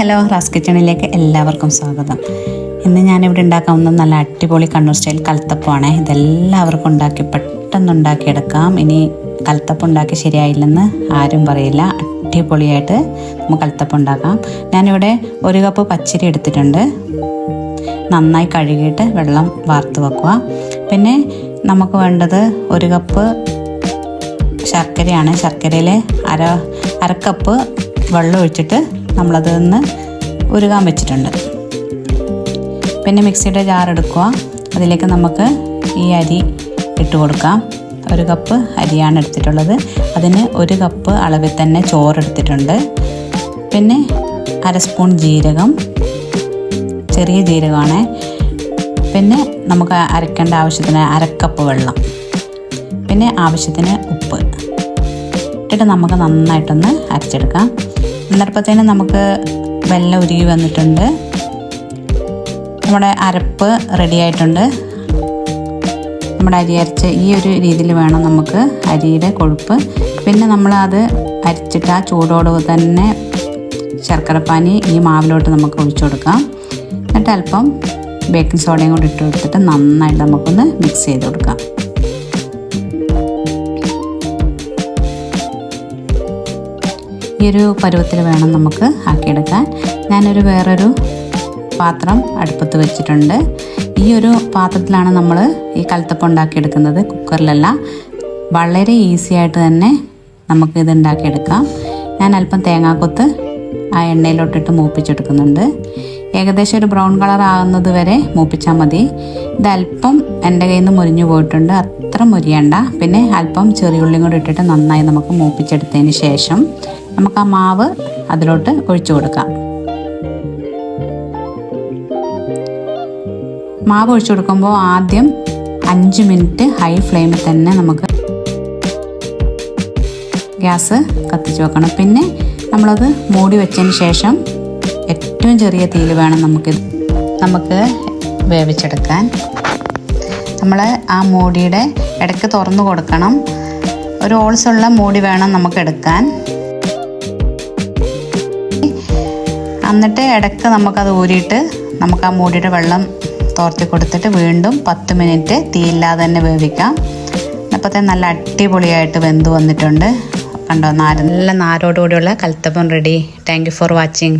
Hello Ras കിച്ചണിലേക്ക് എല്ലാവർക്കും സ്വാഗതം. ഇന്ന് ഞാനിവിടെ ഉണ്ടാക്കാവുന്ന നല്ല അടിപൊളി കണ്ണൂർ സ്റ്റൈൽ കൽത്തപ്പമാണ്. ഇതെല്ലാവർക്കും ഉണ്ടാക്കി പെട്ടെന്ന് ഉണ്ടാക്കിയെടുക്കാം ഇനി കൽത്തപ്പം ഉണ്ടാക്കി ശരിയായില്ലെന്ന് ആരും പറയില്ല. അടിപൊളിയായിട്ട് നമുക്ക് കൽത്തപ്പം ഉണ്ടാക്കാം. ഞാനിവിടെ ഒരു കപ്പ് പച്ചരി എടുത്തിട്ടുണ്ട്. നന്നായി കഴുകിയിട്ട് വെള്ളം വാർത്ത് വെക്കുക. പിന്നെ നമുക്ക് വേണ്ടത് ഒരു കപ്പ് ശർക്കരയാണ്. ശർക്കരയിൽ അര അരക്കപ്പ് വെള്ളം ഒഴിച്ചിട്ട് നമ്മളത് ഒന്ന് ഉരുകാൻ വെച്ചിട്ടുണ്ട്. പിന്നെ മിക്സിയുടെ ജാർ എടുക്കുക. അതിലേക്ക് നമുക്ക് ഈ അരി ഇട്ട് കൊടുക്കാം. ഒരു കപ്പ് അരിയാണ് എടുത്തിട്ടുള്ളത്. അതിന് ഒരു കപ്പ് അളവിൽ തന്നെ ചോറെടുത്തിട്ടുണ്ട് പിന്നെ അര സ്പൂൺ ജീരകം. ചെറിയ ജീരകമാണ്. പിന്നെ നമുക്ക് അരക്കേണ്ട ആവശ്യത്തിന് അരക്കപ്പ് വെള്ളം. പിന്നെ ആവശ്യത്തിന് ഉപ്പ്. ഇട്ടിട്ട് നമുക്ക് നന്നായിട്ടൊന്ന് അരച്ചെടുക്കാം. അന്നേരപ്പത്തേനും നമുക്ക് വെള്ളം ഉരുകി വന്നിട്ടുണ്ട്. നമ്മുടെ അരപ്പ് റെഡി ആയിട്ടുണ്ട്. നമ്മുടെ അരി അരച്ച് ഈ ഒരു രീതിയിൽ വേണം നമുക്ക് അരിയുടെ കൊഴുപ്പ്. പിന്നെ നമ്മൾ അത് അരിച്ചിട്ട് ആ ചൂടോട് തന്നെ ശർക്കരപ്പാനി ഈ മാവിലോട്ട് നമുക്ക് ഒഴിച്ചു കൊടുക്കാം. എന്നിട്ട് അല്പം ബേക്കിംഗ് സോഡയും കൂടി ഇട്ട് കൊടുത്തിട്ട് നന്നായിട്ട് നമുക്കൊന്ന് മിക്സ് ചെയ്ത് കൊടുക്കാം. ഈ ഒരു പരുവത്തിൽ വേണം നമുക്ക് ആക്കിയെടുക്കാൻ. ഞാനൊരു വേറൊരു പാത്രം അടുപ്പത്ത് വെച്ചിട്ടുണ്ട്. ഈ ഒരു പാത്രത്തിലാണ് നമ്മൾ ഈ കലത്തപ്പം ഉണ്ടാക്കിയെടുക്കുന്നത് കുക്കറിലല്ല. വളരെ ഈസി ആയിട്ട് തന്നെ നമുക്ക് ഇത് ഉണ്ടാക്കിയെടുക്കാം. ഞാൻ അല്പം തേങ്ങാക്കൊത്ത് ആ എണ്ണയിലോട്ടിട്ട് മൂപ്പിച്ചെടുക്കുന്നുണ്ട്. ഏകദേശം ഒരു ബ്രൗൺ കളർ ആകുന്നത് വരെ മൂപ്പിച്ചാൽ മതി. ഇത് അല്പം എന്റെ കയ്യിൽ നിന്ന് മുരിഞ്ഞു പോയിട്ടുണ്ട്. അത്ര മുരിയണ്ട. പിന്നെ അല്പം ചെറിയുള്ളിയും കൂടി ഇട്ടിട്ട് നന്നായി നമുക്ക് മൂപ്പിച്ചെടുത്തതിന് ശേഷം നമുക്ക് ആ മാവ് അതിലോട്ട് ഒഴിച്ചു കൊടുക്കാം. മാവ് ഒഴിച്ചു കൊടുക്കുമ്പോൾ ആദ്യം അഞ്ച് മിനിറ്റ് ഹൈ ഫ്ലെയിമിൽ തന്നെ നമുക്ക് ഗ്യാസ് കത്തിച്ച് വെക്കണം. പിന്നെ നമ്മളത് മൂടി വെച്ചതിന് ശേഷം ഏറ്റവും ചെറിയ തീയിൽ വേണം നമുക്ക് നമുക്ക് വേവിച്ചെടുക്കാൻ. നമ്മൾ ആ മൂടിയുടെ ഇടയ്ക്ക് തുറന്നു കൊടുക്കണം. ഒരു ഓൾസുള്ള മൂടി വേണം നമുക്ക് എടുക്കാൻ. എന്നിട്ട് ഇടയ്ക്ക് നമുക്കത് ഊരിയിട്ട് നമുക്ക് ആ മൂടിയുടെ വെള്ളം തോർത്തി കൊടുത്തിട്ട് വീണ്ടും പത്ത് മിനിറ്റ് തീയില്ലാതെ തന്നെ വേവിക്കാം. അപ്പോഴത്തെ നല്ല അടിപൊളിയായിട്ട് വെന്ത് വന്നിട്ടുണ്ട്. കണ്ടോ നാര് നല്ല നാരോടുകൂടിയുള്ള കൽത്തപ്പം ready. Thank you for watching